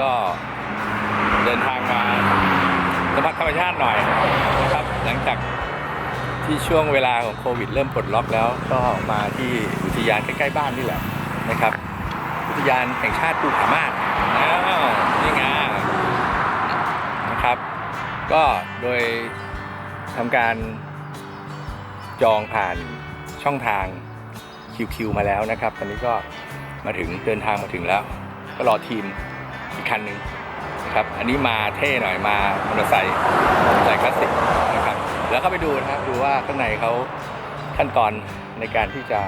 ก็เดินทางมาสัมผัสธรรมชาติหน่อยนะครับ หลังจากที่ช่วงเวลาของโควิด เริ่มปลดล็อกแล้วก็มาที่อุทยานใกล้ๆบ้านนี่แหละนะครับ อุทยานแห่งชาติภูผาม่านนี่ไงนะครับ ก็โดยทำการจองผ่านช่องทาง QQ มาแล้วนะครับ ตอนนี้ก็มาถึงเดินทางมาถึงแล้ว ก็รอทีม อีกคันหนึ่งนะครับ อันนี้มาเท่หน่อยมามอเตอร์ไซค์มอเตอร์ไซค์คลาสสิกนะครับ แล้วก็ไปดูนะครับดูว่าข้างในเขาขั้นตอนในการที่จะ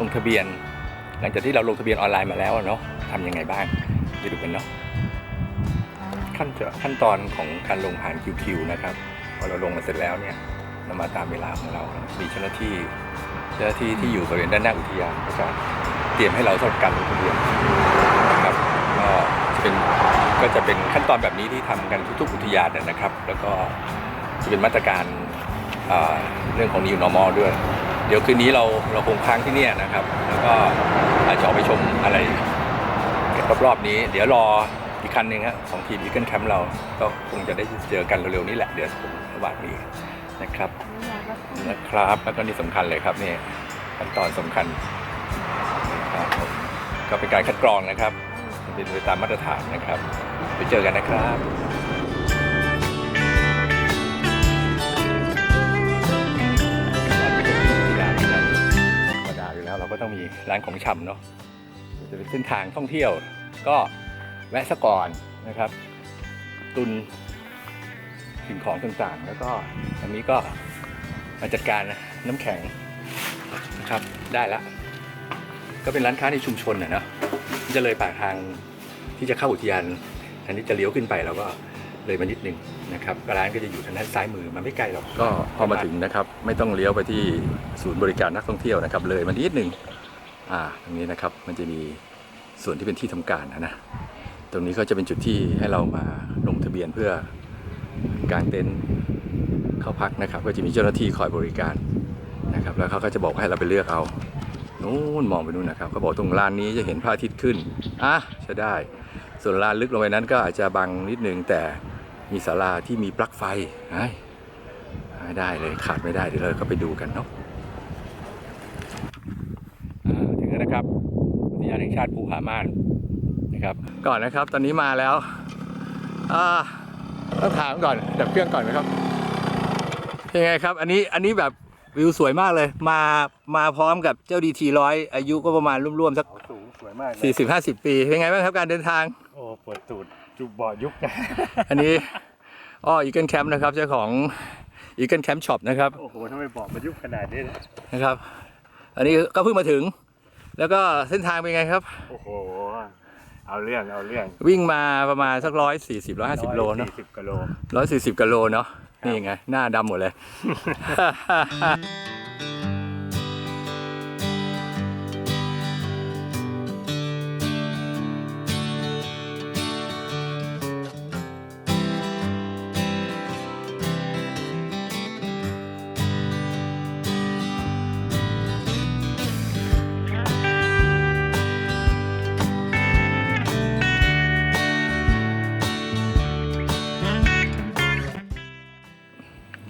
ลงทะเบียน หลังจากที่เราลงทะเบียนออนไลน์มาแล้วเนาะทำยังไงบ้างไปดูกันเนาะขั้นขั้นตอนของการลงผ่าน QQ นะครับพอเราลงมาเสร็จแล้วเนี่ยเรามาตามเวลาของเรามีเจ้าหน้าที่เจ้าหน้าที่ที่อยู่บริเวณด้านหน้าอุทยานก็จะเตรียมให้เราสำหรับการลงทะเบียนนะครับก็จะเป็น ก็จะเป็นขั้นตอนแบบนี้ที่ทำกันทุกๆอุทยานนะครับ แล้วก็จะเป็นมาตรการเรื่องของ New Normal ด้วย เดี๋ยวคืนนี้เราเราคงค้างที่เนี่ยนะครับ แล้วก็อาจจะออกไปชมอะไรรอบๆนี้ เดี๋ยวรออีกคันหนึ่งฮะของทีม Eagle Camp เราก็คงจะได้เจอกันเร็วๆนี้แหละ เดี๋ยวผมระหว่างนี้นะครับนะครับแล้วก็นี่สำคัญเลยครับนี่ขั้นตอนสำคัญครับก็เป็นการคัดกรองนะครับ เป็นไปตามมาตรฐานนะครับ ไปเจอกันนะครับธรรมดาอยู่แล้วเราก็ต้องมีร้านของชำเนาะจะเป็นเส้นทางท่องเที่ยว ก็แวะซะก่อนนะครับ ตุนสิ่งของต่างๆ แล้วก็อันนี้ก็มาจัดการน้ำแข็งนะครับได้และ ก็เป็นร้านค้าในชุมชนนะเนาะที่จะเลยปากทางที่จะเข้าอุทยานอันนี้จะเลี้ยวขึ้นไปแล้วก็เลยมานิดนึงนะครับร้านก็จะอยู่ทางด้านซ้ายมือมันไม่ไกลหรอกก็พอมาถึงนะครับ ไม่ต้องเลี้ยวไปที่ศูนย์บริการนักท่องเที่ยวนะครับ เลยมานิดนึงอ่าตรงนี้นะครับมันจะมีส่วนที่เป็นที่ทำการนะนะตรงนี้ก็จะเป็นจุดที่ให้เรามาลงทะเบียนเพื่อกางเต็นท์เข้าพักนะครับ ก็จะมีเจ้าหน้าที่คอยบริการนะครับ แล้วเขาก็จะบอกให้เราไปเลือกเอา นู้นมองไปนู่นนะครับเขาบอกตรงลานนี้จะเห็นพระอาทิตย์ขึ้นอะใช่ได้ ส่วนลานลึกลงไปนั้นก็อาจจะบังนิดนึงแต่มีศาลาที่มีปลั๊กไฟให้ได้เลยขาดไม่ได้เดี๋ยวเราก็ไปดูกันเนาะอ่าถึงแล้วนะครับอุทยานแห่งชาติภูผาม่านนะครับ ก่อนนะครับตอนนี้มาแล้วต้องถามก่อนดับเครื่องก่อนนะครับยังไงครับ อันนี้อันนี้แบบ วิวสวยมากเลย มามาพร้อมกับเจ้าดีทีร้อยอายุก็ประมาณร่วมๆสักเขาสูงสวยมากเลยสี่สิบห้าสิบปี เป็นไงบ้างครับการเดินทาง โอ้ปวดตูดจุบบ่อยุกนะอันนี้อ้ออีเกิลแคมป์นะครับเจ้าของอีเกิลแคมป์ช็อปนะครับ โอ้โหทำไมบ่อมันยุบขนาดนี้นะนะครับ อันนี้ก็เพิ่งมาถึง แล้วก็เส้นทางเป็นไงครับ โอ้โห เอาเรื่องเอาเรื่องวิ่งมาประมาณสักร้อยสี่สิบร้อยห้าสิบโลเนาะสี่สิบกิโลร้อยสี่สิบกิโลเนาะ นี่ไง หน้าดำหมดเลย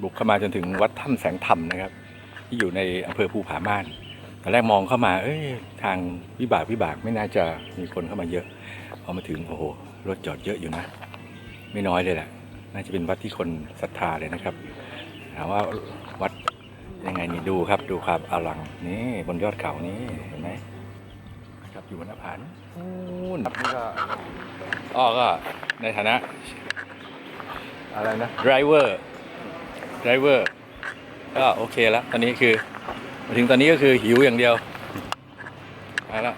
บุกเข้ามาจนถึงวัดถ้ำแสงธรรมนะครับ ที่อยู่ในอำเภอภูผาม่านตอนแรกมองเข้ามา เอ้ยทางวิบากวิบากไม่น่าจะมีคนเข้ามาเยอะพอมาถึงโอ้โหรถจอดเยอะอยู่นะ ไม่น้อยเลยแหละน่าจะเป็นวัดที่คนศรัทธาเลยนะครับถามว่าวัดยังไงนี่ดูครับ ดูครับอลังนี่บนยอดเขานี่เห็นไหมครับอยู่บนหน้าผานู่นครับนี่ก็อ้อก็ในฐานะอะไรนะ ไดรเวอร์ก็โอเคแล้ว ตอนนี้คือมาถึงตอนนี้ก็คือหิวอย่างเดียวมาแล้ว